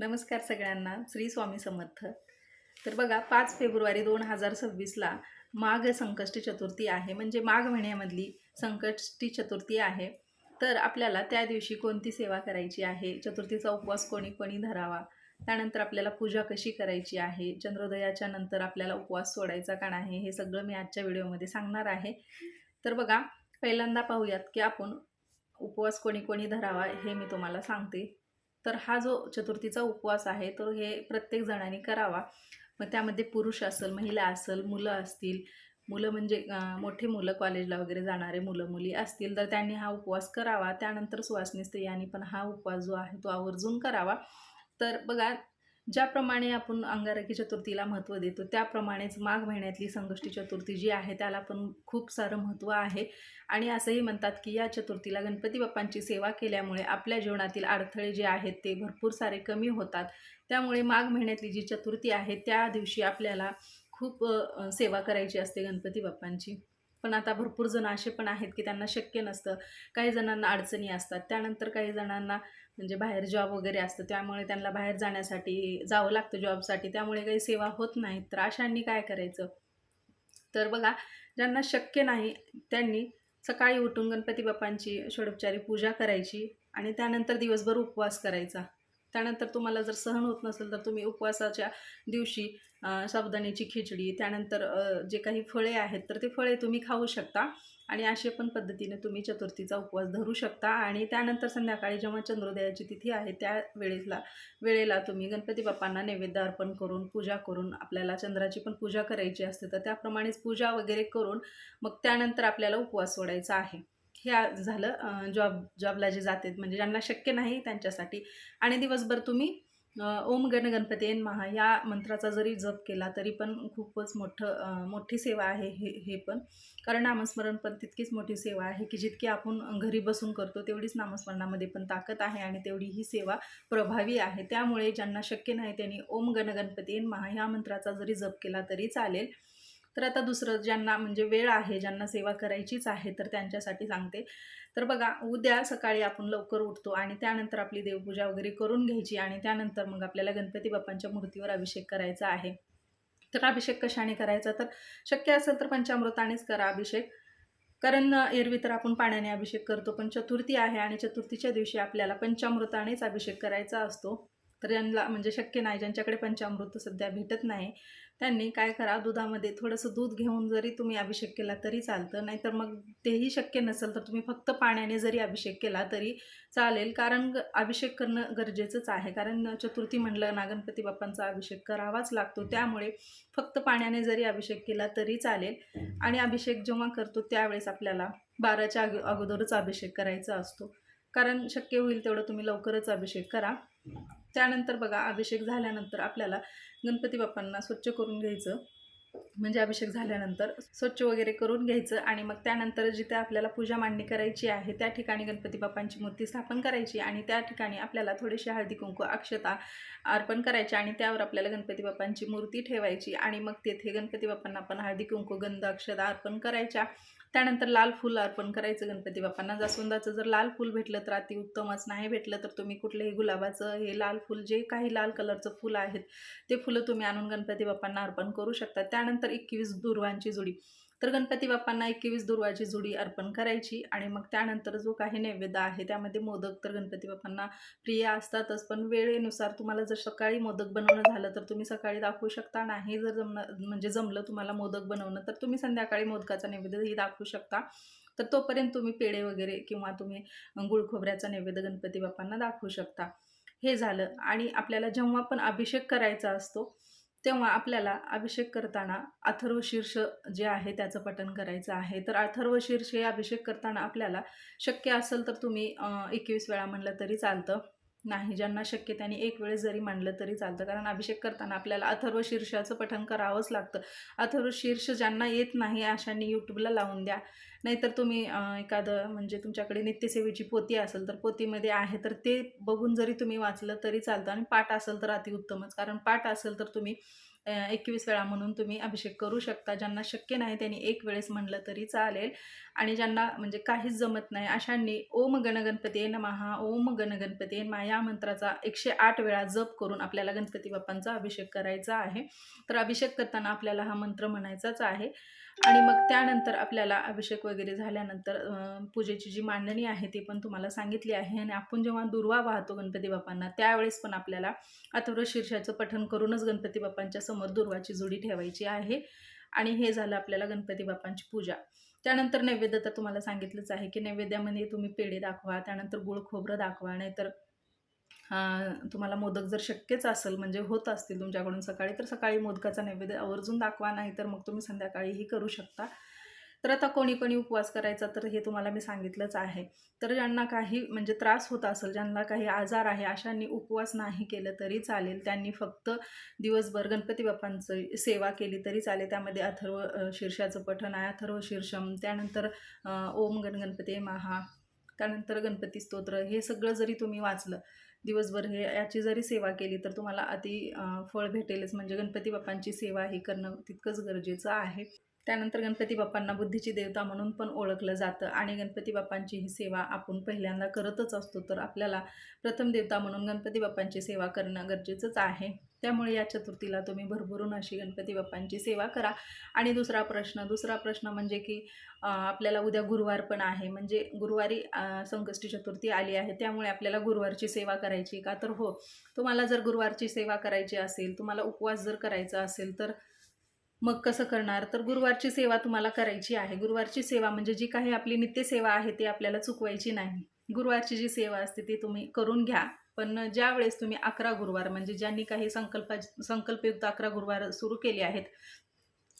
नमस्कार सगळ्यांना श्री स्वामी समर्थ. तर बघा पाच फेब्रुवारी दोन हजार सव्वीसला माघ संकष्टी चतुर्थी आहे. म्हणजे माघ महिन्यामधली संकष्टी चतुर्थी आहे. तर आपल्याला त्या दिवशी कोणती सेवा करायची आहे? चतुर्थीचा उपवास कोणी कोणी धरावा? त्यानंतर आपल्याला पूजा कशी करायची आहे? चंद्रोदयाच्या नंतर आपल्याला उपवास सोडायचा का नाही? हे सगळं मी आजच्या व्हिडिओमध्ये सांगणार आहे. तर बघा पहिल्यांदा पाहूयात की आपण उपवास कोणी कोणी धरावा हे मी तुम्हाला सांगते. तर हा जो चतुर्थीचा उपवास आहे तो हे प्रत्येक जणांनी करावा. मग त्यामध्ये पुरुष असेल महिला असेल मुलं असतील मुलं म्हणजे मोठे मुलं कॉलेजला वगैरे जाणारे मुलं मुली असतील तर त्यांनी हा उपवास करावा. त्यानंतर सुवासनी स्त्रियांनी पण हा उपवास जो आहे तो आवर्जून करावा. तर बघा ज्याप्रमाणे आपण अंगारकी चतुर्थीला महत्त्व देतो त्याप्रमाणेच माघ महिन्यातली संकष्टी चतुर्थी जी आहे त्याला पण खूप सारं महत्त्व आहे. आणि असंही म्हणतात की या चतुर्थीला गणपती बाप्पांची सेवा केल्यामुळे आपल्या जीवनातील अडथळे जे आहेत ते भरपूर सारे कमी होतात. त्यामुळे माघ महिन्यातली जी चतुर्थी आहे त्या दिवशी आपल्याला खूप सेवा करायची असते गणपती बाप्पांची. पण आता भरपूर जण असे पण आहेत की त्यांना शक्य नसतं. काही जणांना अडचणी असतात. त्यानंतर काही जणांना म्हणजे बाहेर जॉब वगैरे असतं त्यामुळे त्यांना बाहेर जाण्यासाठी जावं लागतं जॉबसाठी त्यामुळे काही सेवा होत नाहीत. तर अशांनी काय करायचं? तर बघा ज्यांना शक्य नाही त्यांनी सकाळी उठून गणपती बाप्पांची षडोपचारी पूजा करायची आणि त्यानंतर दिवसभर उपवास करायचा. त्यानंतर तुम्हाला जर सहन होत नसेल तर तुम्ही उपवासाच्या दिवशी साबुदाण्याची खिचडी त्यानंतर जे काही फळे आहेत तर ते फळे तुम्ही खाऊ शकता. आणि अशा पण पद्धतीने तुम्ही चतुर्थीचा उपवास धरू शकता. आणि त्यानंतर संध्याकाळी जेव्हा चंद्रोदयाची तिथी आहे त्या वेळेला वेळेला तुम्ही गणपती बाप्पांना नैवेद्य अर्पण करून पूजा करून आपल्याला चंद्राची पण पूजा करायची असते तर त्याप्रमाणेच पूजा वगैरे करून मग त्यानंतर आपल्याला उपवास सोडायचा आहे. हे झालं जॉब जॉबला जे जातात म्हणजे ज्यांना शक्य नाही त्यांच्यासाठी. आणि दिवसभर तुम्ही ओम गण गणपती महा या मंत्राचा जरी जप केला तरी पण खूपच मोठं मोठी सेवा आहे हे हे पण. कारण नामस्मरण पण तितकीच मोठी सेवा आहे की जितकी आपण घरी बसून करतो तेवढीच नामस्मरणामध्ये पण ताकद आहे आणि तेवढी ही सेवा प्रभावी आहे. त्यामुळे ज्यांना शक्य नाही त्यांनी ओम गण गणपती महा ह्या मंत्राचा जरी जप केला तरी चालेल. तर आता दुसरं ज्यांना म्हणजे वेळ आहे ज्यांना सेवा करायचीच आहे तर त्यांच्यासाठी सांगते. तर बघा उद्या सकाळी आपण लवकर उठतो आणि त्यानंतर आपली देवपूजा वगैरे करून घ्यायची आणि त्यानंतर मग आपल्याला गणपती बाप्पांच्या मूर्तीवर अभिषेक करायचा आहे. तर अभिषेक कशाने करायचा? तर शक्य असेल तर पंचामृतानेच करा अभिषेक. कारण एरवी तर आपण पाण्याने अभिषेक करतो पण चतुर्थी आहे आणि चतुर्थीच्या दिवशी आपल्याला पंचामृतानेच अभिषेक करायचा असतो. तर ज्यांना म्हणजे शक्य नाही ज्यांच्याकडे पंचामृत सध्या भेटत नाही त्यांनी काय करा दुधामध्ये थोडंसं दूध घेऊन जरी तुम्ही अभिषेक केला तरी चालतं नाहीतर मग तेही शक्य नसेल तर तुम्ही फक्त पाण्याने जरी अभिषेक केला तरी चालेल. कारण अभिषेक करणं गरजेचंच आहे. कारण चतुर्थी म्हणलं नागणपती बाप्पांचा अभिषेक करावाच लागतो. त्यामुळे फक्त पाण्याने जरी अभिषेक केला तरी चालेल. आणि अभिषेक जेव्हा करतो त्यावेळेस आपल्याला बाराच्या अगो अगोदरच अभिषेक करायचा असतो. कारण शक्य होईल तेवढं तुम्ही लवकरच अभिषेक करा. त्यानंतर बघा अभिषेक झाल्यानंतर आपल्याला गणपती बाप्पांना स्वच्छ करून घ्यायचं. म्हणजे अभिषेक झाल्यानंतर स्वच्छ वगैरे करून घ्यायचं आणि मग त्यानंतर जिथे आपल्याला पूजा मांडणी करायची आहे त्या ठिकाणी गणपती बाप्पांची मूर्ती स्थापन करायची आणि त्या ठिकाणी आपल्याला थोडीशी हळदी कुंकू अक्षता अर्पण करायची आणि त्यावर आपल्याला गणपती बाप्पांची मूर्ती ठेवायची आणि मग तेथे गणपती बाप्पांना आपण हळदी कुंकू गंध अक्षता अर्पण करायच्या. त्यानंतर लाल फुल अर्पण करायचं गणपती बाप्पांना. जास्वंदाचं जर लाल फुल भेटलं तर अतिउत्तमच नाही भेटलं तर तुम्ही कुठलंही गुलाबाचं हे लाल फुल जे काही लाल कलरचं फुल आहेत ते फुलं तुम्ही आणून गणपती बाप्पांना अर्पण करू शकता. त्यानंतर एकवीस दुर्वांची जुडी. तर गणपती बाप्पांना एकवीस दुर्वाची जुडी अर्पण करायची आणि मग त्यानंतर जो काही नैवेद्य आहे त्यामध्ये मोदक तर गणपती बाप्पांना प्रिय असतातच. पण वेळेनुसार तुम्हाला जर सकाळी मोदक बनवणं झालं तर तुम्ही सकाळी दाखवू शकता. नाही जर जमणं म्हणजे जमलं तुम्हाला मोदक बनवणं तर तुम्ही संध्याकाळी मोदकाचा नैवेद्यही दाखवू शकता. तर तोपर्यंत तुम्ही पेढे वगैरे किंवा तुम्ही गुळखोबऱ्याचा नैवेद्य गणपती बाप्पांना दाखवू शकता. हे झालं. आणि आपल्याला जेव्हा पण अभिषेक करायचा असतो तेव्हा आपल्याला अभिषेक करताना अथर्व शीर्ष जे आहे त्याचं पठण करायचं आहे. तर अथर्व शीर्ष हे अभिषेक करताना आपल्याला शक्य असेल तर तुम्ही एकवीस वेळा म्हणलं तरी चालतं. नाही ज्यांना शक्य त्यांनी एक वेळेस जरी मांडलं तरी चालतं. कारण अभिषेक करताना आपल्याला अथर्व शीर्षाचं पठण करावंच लागतं. अथर्व शीर्ष ज्यांना येत नाही अशांनी यूट्यूबला लावून द्या. नाहीतर तुम्ही एखादं म्हणजे तुमच्याकडे नित्यसेवेची पोती असेल तर पोतीमध्ये आहे तर ते बघून जरी तुम्ही वाचलं तरी चालतं. आणि पाठ असेल तर अतिउत्तमच. कारण पाठ असेल तर तुम्ही एकवीस वेळा म्हणून तुम्ही अभिषेक करू शकता. ज्यांना शक्य नाही त्यांनी एक वेळेस म्हणलं तरी चालेल. आणि ज्यांना म्हणजे काहीच जमत नाही अशांनी ओम गणगणपती नमहा ओम गणगणपती नमा या मंत्राचा एकशे आठ वेळा जप करून आपल्याला गणपती बाप्पांचा अभिषेक करायचा आहे. तर अभिषेक करताना आपल्याला हा मंत्र म्हणायचाच आहे. आणि मग त्यानंतर आपल्याला अभिषेक वगैरे झाल्यानंतर पूजेची जी मांडणी आहे ती पण तुम्हाला सांगितली आहे. आणि आपण जेव्हा दुर्वा वाहतो गणपती बाप्पांना त्यावेळेस पण आपल्याला अथर्व शीर्षाचं पठण करूनच गणपती बाप्पांच्या समोर दुर्वाची जोडी ठेवायची आहे. आणि हे झालं आपल्याला गणपती बाप्पांची पूजा. त्यानंतर नैवेद्य तर तुम्हाला सांगितलंच आहे की नैवेद्यामध्ये तुम्ही पेढे दाखवा त्यानंतर गुळ खोबरं दाखवा नाहीतर तुम्हाला मोदक जर शक्यच असेल म्हणजे होत असतील तुमच्याकडून सकाळी तर सकाळी मोदकाचा नैवेद्य आवर्जून दाखवा नाही तर मग तुम्ही संध्याकाळीही करू शकता. तर आता कोणी कोणी उपवास करायचा तर हे तुम्हाला मी सांगितलंच आहे. तर ज्यांना काही म्हणजे त्रास होत असेल ज्यांना काही आजार आहे अशांनी उपवास नाही केलं तरी चालेल. त्यांनी फक्त दिवसभर गणपती बाप्पांचं सेवा केली तरी चालेल. त्यामध्ये अथर्व शीर्षाचं पठण आहे. अथर्व शीर्षम त्यानंतर ओम गण गणपती महा त्यानंतर गणपती स्तोत्र हे सगळं जरी तुम्ही वाचलं दिवसभर हे याची जरी सेवा केली तर तुम्हाला अति फळ भेटेलच. म्हणजे गणपती बाप्पांची सेवा ही करणं तितकंच गरजेचं आहे. त्यानंतर गणपती बाप्पांना बुद्धीची देवता म्हणून पण ओळखलं जातं आणि गणपती बाप्पांची ही सेवा आपण पहिल्यांदा करतच असतो तर आपल्याला प्रथम देवता म्हणून गणपती बाप्पांची सेवा करणं गरजेचंच आहे. त्यामुळे या चतुर्थीला तुम्ही भरभरून अशी गणपती बाप्पांची सेवा करा. आणि दुसरा प्रश्न दुसरा प्रश्न म्हणजे की आपल्याला उद्या गुरुवार पण आहे म्हणजे गुरुवारी संकष्टी चतुर्थी आली आहे त्यामुळे आपल्याला गुरुवारची सेवा करायची का? तर हो तुम्हाला जर गुरुवारची सेवा करायची असेल तुम्हाला उपवास जर करायचा असेल तर मग कसं करणार? तर गुरुवारची सेवा तुम्हाला करायची आहे. गुरुवारची सेवा म्हणजे जी काही आपली नित्यसेवा आहे ती आपल्याला चुकवायची नाही. गुरुवारची जी सेवा असते ती तुम्ही करून घ्या. पण ज्या वेळेस तुम्ही अकरा गुरुवार म्हणजे ज्यांनी काही संकल्प संकल्पयुक्त अकरा गुरुवार सुरू केले आहेत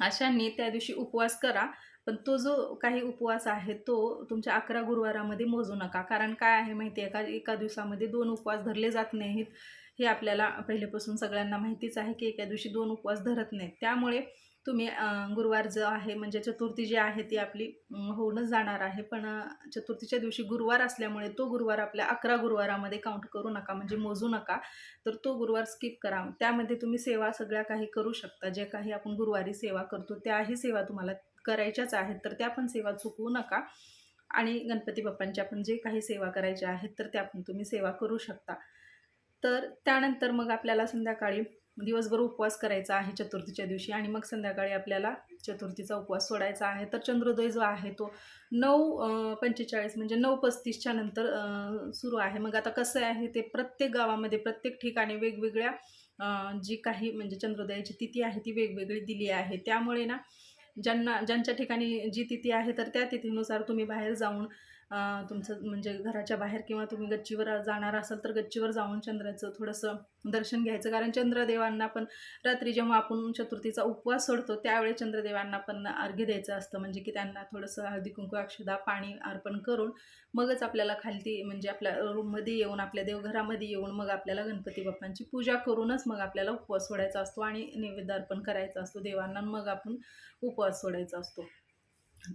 अशांनी त्या दिवशी उपवास करा. पण तो जो काही उपवास आहे तो तुमच्या अकरा गुरुवारामध्ये मोजू नका. कारण काय आहे माहिती आहे का? एका दिवसामध्ये दोन उपवास धरले जात नाहीत. हे आपल्याला पहिलेपासून सगळ्यांना माहितीच आहे की एका दिवशी दोन उपवास धरत नाहीत. त्यामुळे तुम्ही गुरुवार जो आहे म्हणजे चतुर्थी जी आहे ती आपली होऊनच जाणार आहे. पण चतुर्थीच्या दिवशी गुरुवार असल्यामुळे तो गुरुवार आपल्या अकरा गुरुवारामध्ये काउंट करू नका म्हणजे मोजू नका. तर तो गुरुवार स्किप करा. त्यामध्ये तुम्ही सेवा सगळ्या काही करू शकता. जे काही आपण गुरुवारी सेवा करतो त्याही सेवा तुम्हाला करायच्याच आहेत. तर त्या पण सेवा चुकवू नका. आणि गणपती बाप्पांच्या पण जे काही सेवा करायच्या आहेत तर त्या पण तुम्ही सेवा करू शकता. तर त्यानंतर मग आपल्याला संध्याकाळी दिवसभर उपवास करायचा आहे चतुर्थीच्या दिवशी आणि मग संध्याकाळी आपल्याला चतुर्थीचा उपवास सोडायचा आहे. तर चंद्रोदय जो आहे तो नऊ पंचेचाळीस म्हणजे नऊ पस्तीसच्या नंतर सुरू आहे. मग आता कसं आहे ते प्रत्येक गावामध्ये प्रत्येक ठिकाणी वेगवेगळ्या जी काही म्हणजे चंद्रोदयाची तिथी आहे ती वेगवेगळी दिली आहे. त्यामुळे ना ज्यांना ज्यांच्या ठिकाणी जी तिथी आहे तर त्या तिथीनुसार तुम्ही बाहेर जाऊन तुमचं म्हणजे घराच्या बाहेर किंवा तुम्ही गच्चीवर जाणार असाल तर गच्चीवर जाऊन चंद्राचं थोडंसं दर्शन घ्यायचं. कारण चंद्रदेवांना पण रात्री जेव्हा आपण चतुर्थीचा उपवास सोडतो त्यावेळी चंद्रदेवांना पण अर्घ्य द्यायचं असतं. म्हणजे की त्यांना थोडंसं हळदी कुंकू अक्षदा पाणी अर्पण करून मगच आपल्याला खालती म्हणजे आपल्या रूममध्ये येऊन आपल्या देवघरामध्ये येऊन मग आपल्याला गणपती बाप्पांची पूजा करूनच मग आपल्याला उपवास सोडायचा असतो आणि नैवेद्य अर्पण करायचा असतो देवांना मग आपण उपवास सोडायचा असतो.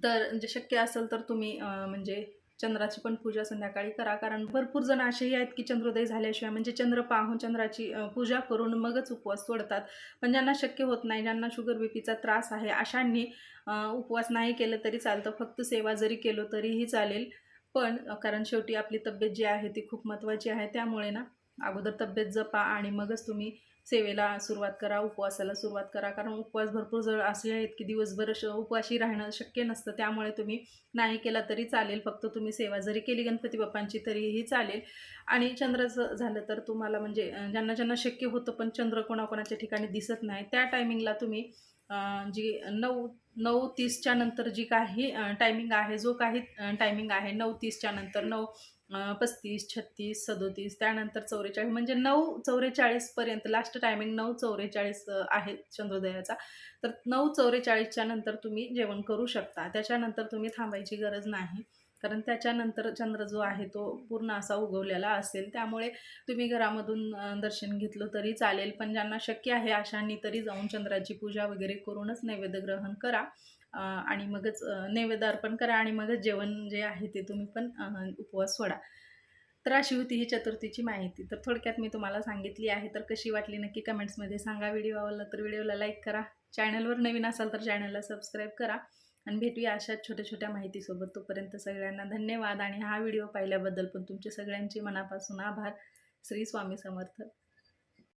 तर म्हणजे शक्य असेल तर तुम्ही म्हणजे चंद्राची पण पूजा संध्याकाळी करा. कारण भरपूर जण असेही आहेत की चंद्रोदय झाल्याशिवाय म्हणजे चंद्र पाहून चंद्राची पूजा करून मगच उपवास सोडतात. पण ज्यांना शक्य होत नाही ज्यांना शुगर बीपीचा त्रास आहे अशांनी उपवास नाही केलं तरी चालतं. फक्त सेवा जरी केलो तरीही चालेल. पण कारण शेवटी आपली तब्येत जी आहे ती खूप महत्त्वाची आहे. त्यामुळे ना अगोदर तब्येत जपा आणि मगच तुम्ही सेवेला सुरुवात करा उपवासाला सुरुवात करा. कारण उपवास भरपूर जर असे आहेत की दिवसभर श उपवाशी राहणं शक्य नसतं. त्यामुळे तुम्ही नाही केला तरी चालेल. फक्त तुम्ही सेवा जरी केली गणपती बाप्पांची तरीही चालेल. आणि चंद्राचं झालं तर तुम्हाला म्हणजे ज्यांना ज्यांना शक्य होतं पण चंद्र कोणाकोणाच्या ठिकाणी दिसत नाही त्या टायमिंगला तुम्ही जी नऊ नऊ तीसच्या नंतर जी काही टायमिंग आहे जो काही टायमिंग आहे नऊ तीसच्या नंतर नऊ पस्तीस छत्तीस सदोतीस त्यानंतर चौवेचाळीस म्हणजे नऊ चौवेचाळीसपर्यंत लास्ट टायमिंग नऊ चौवेचाळीस आहे चंद्रोदयाचा. तर नऊ चौवेचाळीसच्या नंतर तुम्ही जेवण करू शकता. त्याच्यानंतर तुम्ही थांबायची गरज नाही. कारण त्याच्यानंतर चंद्र जो आहे तो पूर्ण असा उगवलेला असेल. त्यामुळे तुम्ही घरामधून दर्शन घेतलं तरी चालेल. पण ज्यांना शक्य आहे अशांनी तरी जाऊन चंद्राची पूजा वगैरे करूनच नैवेद्य ग्रहण करा. आणि मगच नैवेद्य अर्पण करा आणि मगच जेवण जे आहे ते तुम्ही पण उपवास सोडा. तर अशी होती ही चतुर्थीची माहिती. तर थोडक्यात मी तुम्हाला सांगितली आहे तर कशी वाटली नक्की कमेंट्समध्ये सांगा व्हिडिओ आवडला तर व्हिडिओला लाईक करा. चॅनलवर नवीन असाल तर चॅनलला सबस्क्राईब करा. आणि भेटूया अशाच छोट्या छोट्या माहितीसोबत. तोपर्यंत सगळ्यांना धन्यवाद. आणि हा व्हिडिओ पाहिल्याबद्दल पण तुमचे सगळ्यांचे मनापासून आभार. श्री स्वामी समर्थ.